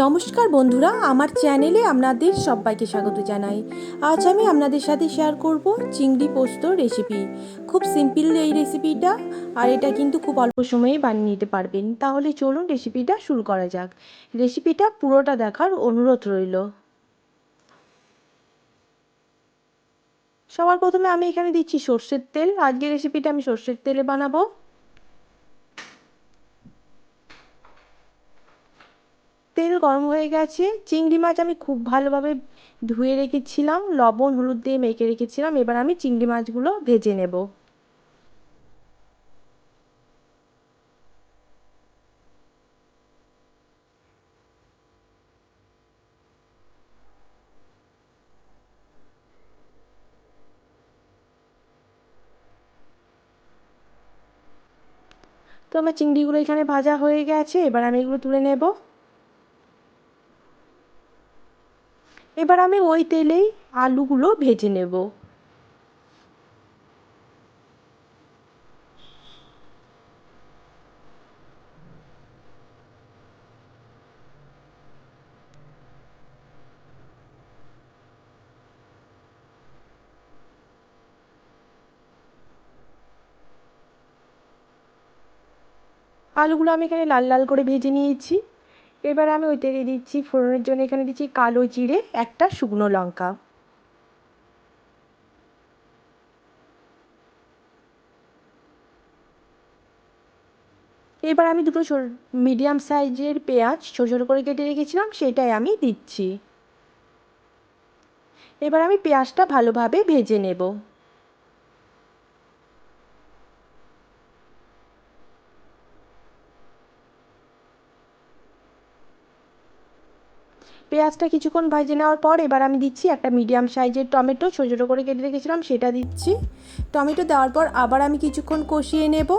নমস্কার বন্ধুরা, আমার চ্যানেলে আপনাদের সবাইকে স্বাগত জানাই। আজ আমি আপনাদের সাথে শেয়ার করব চিংড়ি পোস্ত রেসিপি খুব সিম্পল এই রেসিপিটা আর এটা কিন্তু খুব অল্প সময়ে বানিয়ে নিতে পারবেন। তাহলে চলুন রেসিপিটা শুরু করা যাক। রেসিপিটা পুরোটা দেখার অনুরোধ রইল। সবার প্রথমে আমি এখানে দিচ্ছি সর্ষের তেল। আজকের রেসিপিটা আমি সর্ষের তেলে বানাবো তেল গরম হয়ে গেছে। চিংড়ি মাছ আমি খুব ভালোভাবে ধুয়ে রেখেছিলাম। লবণ, হলুদ দিয়ে মেখে রেখেছিলাম। এবার আমি চিংড়ি মাছগুলো ভেজে নেব। তো আমার চিংড়িগুলো এখানে ভাজা হয়ে গেছে। এবার আমি এগুলো তুলে নেব। এবার আমি ওই তেলেই আলুগুলো ভেজে নেব। আলুগুলো আমি এখানে লাল লাল করে ভেজে নিয়েছি। এবার আমি ওই তেলে দিচ্ছি ফোড়নের জন্য, এখানে দিচ্ছি কালো জিরে, একটা শুকনো লঙ্কা। এবার আমি দুটো মিডিয়াম সাইজের পেঁয়াজ ছোটো ছোটো করে কেটে রেখেছিলাম, সেটাই আমি দিচ্ছি। এবার আমি পেঁয়াজটা ভালোভাবে ভেজে নেব। পেঁয়াজটা কিছুক্ষণ ভেজে নেওয়ার পর এবার আমি দিচ্ছি একটা মিডিয়াম সাইজের টমেটো ছোটো ছোটো করে কেটে রেখেছিলাম, সেটা দিচ্ছি। টমেটো দেওয়ার পর আবার আমি কিছুক্ষণ কষিয়ে নেব।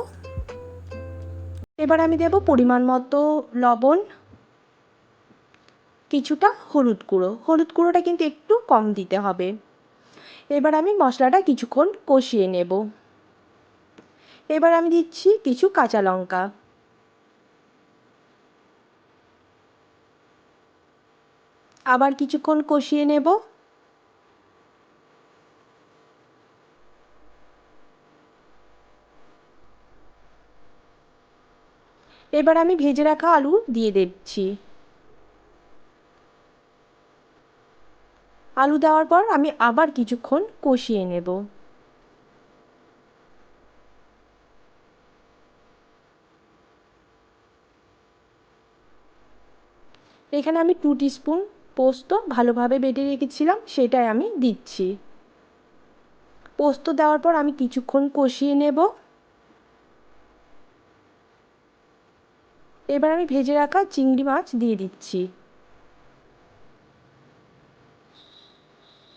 এবার আমি দেব পরিমাণ মতো লবণ, কিছুটা হলুদ গুঁড়ো। হলুদ গুঁড়োটা কিন্তু একটু কম দিতে হবে। এবার আমি মশলাটা কিছুক্ষণ কষিয়ে নেব। এবার আমি দিচ্ছি কিছু কাঁচা লঙ্কা। আবার কিছুক্ষণ কষিয়ে নেব। এবার আমি ভেজে রাখা আলু দিয়ে দিচ্ছি। আলু দেওয়ার পর আমি আবার কিছুক্ষণ কষিয়ে নেব। এখানে আমি টু স্পুন পোস্ত ভালোভাবে বেটে রেখেছিলাম, সেটাই আমি দিচ্ছি। পোস্ত দেওয়ার পর আমি কিছুক্ষণ কষিয়ে নেব। এবার আমি ভেজে রাখা চিংড়ি মাছ দিয়ে দিচ্ছি।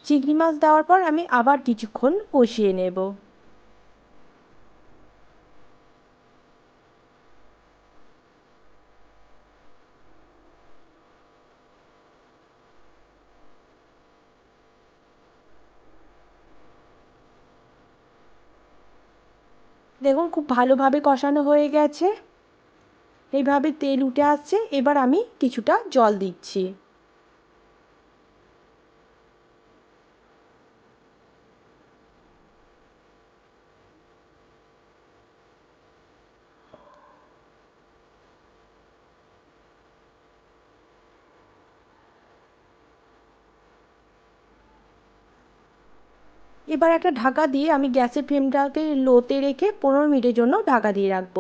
চিংড়ি মাছ দেওয়ার পর আমি আবার কিছুক্ষণ কষিয়ে নেব। দেখুন, খুব ভালোভাবে কষানো হয়ে গেছে। এইভাবে তেল উঠে আসছে। এবার আমি কিছুটা জল দিচ্ছি। এবার একটা ঢাকা দিয়ে আমি গ্যাসের ফ্লেমটাকে লোতে রেখে পনেরো মিনিটের জন্য ঢাকা দিয়ে রাখব।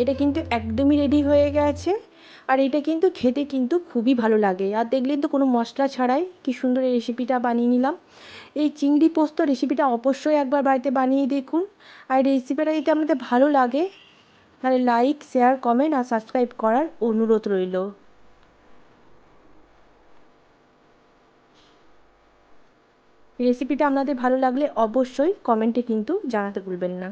এটা কিন্তু একদমই রেডি হয়ে গেছে। আর এটা কিন্তু খেতে কিন্তু খুবই ভালো লাগে। আর দেখলেন তো কোনো মশলা ছাড়াই কি সুন্দর এই রেসিপিটা বানিয়ে নিলাম। এই চিংড়ি পোস্ত রেসিপিটা অবশ্যই একবার বাড়িতে বানিয়ে দেখুন। আর রেসিপিটা যদি আপনাদের ভালো লাগে, তাহলে লাইক শেয়ার কমেন্ট আর সাবস্ক্রাইব করার অনুরোধ রইল। রেসিপিটা আপনাদের ভালো লাগলে অবশ্যই কমেন্টে কিন্তু জানাতে ভুলবেন না।